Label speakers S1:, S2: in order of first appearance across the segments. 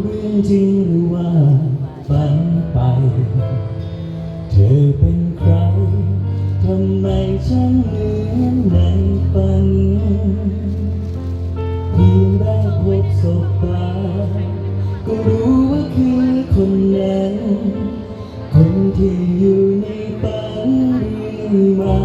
S1: เรื่องจริงหรือว่าฝันไป เธอเป็นใครทำไมฉันเหมือนในฝันเพียงได้พบศบตา ก็รู้ว่าคือคนนั้น คนที่อยู่ในฝันเรื่องมา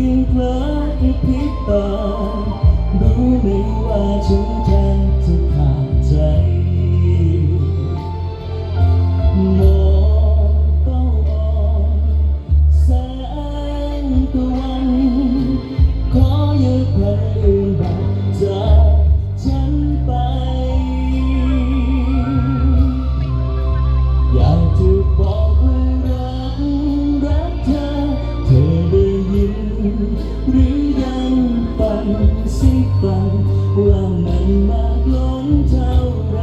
S1: พียงเพลอแค่พริบตารู้ไหมว่าฉันแท ฝันสิฝันว่ามันมากล้นเท่าไร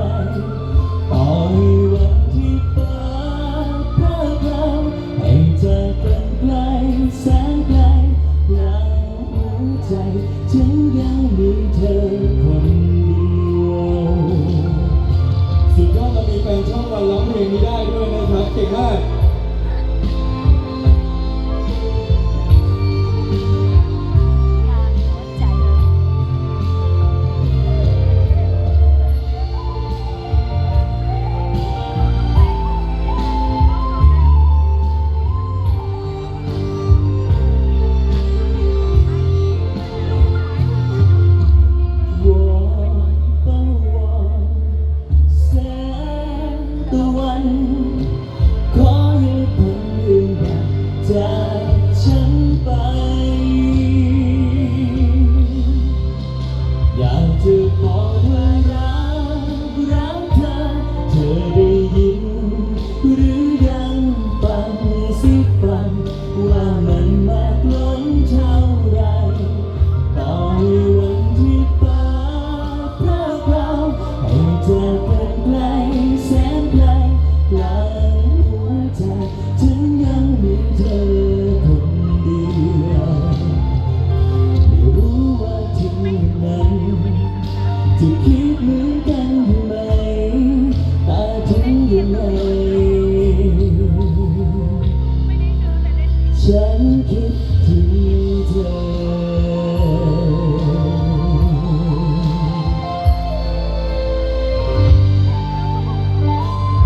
S1: ต่อให้วันที่ฟ้าพราพราให้จากกันไกลแสนไกลกลางหัวใจฉันยังมีเธอคนเดียว
S2: สุดยอดเรามีแฟนช่องวันร้องเพลงนี้ได้ด้วยนะครับ เก่งมาก
S1: ฉันคิดถึงเธอ